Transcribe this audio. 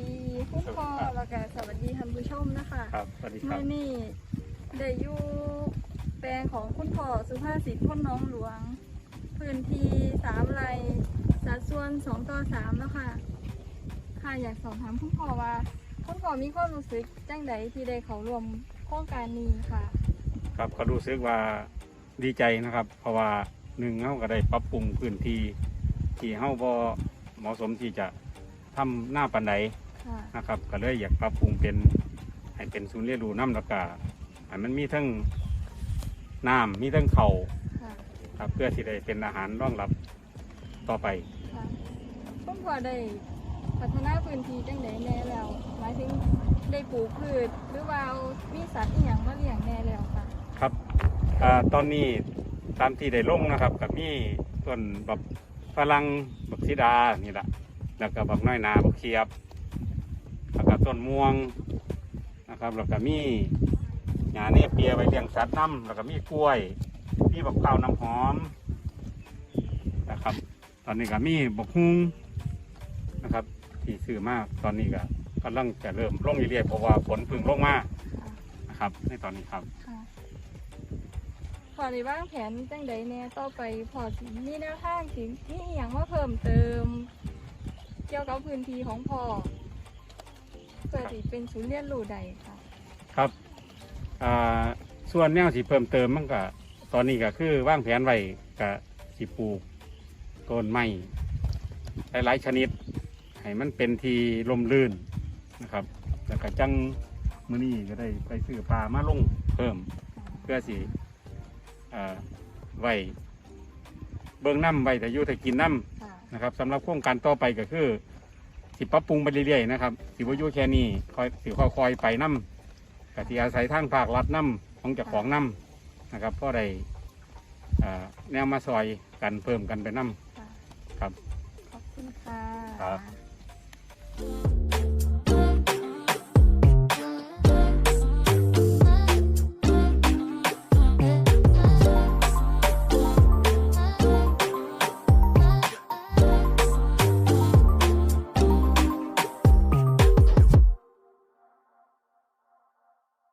วัสดีคุณพ่อแล้วก็สวัสดีท่านผู้ชมนะคะครับสวัสดีครัเมื่บอนี้ได้อยู่แปลงของคุณพ่อสุภาษิตพ้นน้องหลวง พื้นที่สามไร่สัดส่วนสองต่อสามแล้วค่ะ ค่ะอยากสอบถามคุณพ่อว่าคุณพ่อมีความรู้สึกจังใดที่ได้เขาร่วมโครงการนี้ค่ะ ครับก็รู้สึกว่าดีใจนะครับ เพราะว่าหนึ่งเขาก็ได้ปรับปรุงพื้นที่ที่เขาบ่เหมาะสมที่จะทำหน้าปันไดค่ะ นะครับ ก็เลยอยากปรับปรุงเป็นให้เป็นศูนย์เรียนรู้น้ำแล้วก็ให้มันมีทั้งน้ำมีทั้งเขาวค่ะครับเพื่อที่ได้เป็นอาหารรองรับต่อไปค่ะคุณพ่อได้พัฒนาพื้นที่จังใดแน่แล้วหมายถึงได้ปลูกพืชหรือว่าเอามีสัตว์อีหยังมาเลี้ยงแน่แล้วค่ะครับอาตอนนี้ตามที่ได้ลงนะครับกับมีต้นแบบฝรั่งบักซิดานี่แหละแล้วก็บักน้อยนาบักเขียบแล้วก็ ต้นม่วงนะครับแล้วก็มีหญ้าเนี่ยเปียไว้เลี้ยงสัตว์น้ำแล้วก็มีกล้วย มีบักเผาวน้ำหอมนะครับ ตอนนี้ก็มีบักฮุงนะครับ ที่ซื้อมากตอนนี้ก็กำลังจะเริ่มลงเรื่อยๆเพราะว่าฝนพึ่งลงมานะครับ ในตอนนี้ครับค่ะพอได้วางแผนจังใดแน่ต่อไปพอสิมีแนวทางสิมีอย่างมาเพิ่มเติม เกี่ยวกับพื้นที่ของพ่อ เพื่อที่เป็นศูนย์เรียนรู้ใดค่ะ ครับอ่าส่วนแนวสิเพิ่มเติมมันก็ตอนนี้ก็คือว่างแผนไว้กับสิปลูกต้นไม้หลายๆชนิด ให้มันเป็นทีลมลื่นนะครับแล้วก็จังมื้อนี้ก็ได้ไปซื้อปลามาลงเพิ่ม เพื่อสิอ่าไว้เบิ่งน้ำไว้แต่อยู่แต่กินน้ำ ค่ะ นะครับสำหรับโครงการต่อไปก็คือ สิปรับปรุงไปเรื่อยๆนะครับสิวาอยุแค่นี้คอยสิคอยๆไปน้ำกติอาศัยทางภาครัฐน้ำของเจ้าของน้ำนะครับเพราะได้อ่าแนวมาซอยกันเพิ่มกันไปน้ำค่ะครับขอบคุณค่ะครับ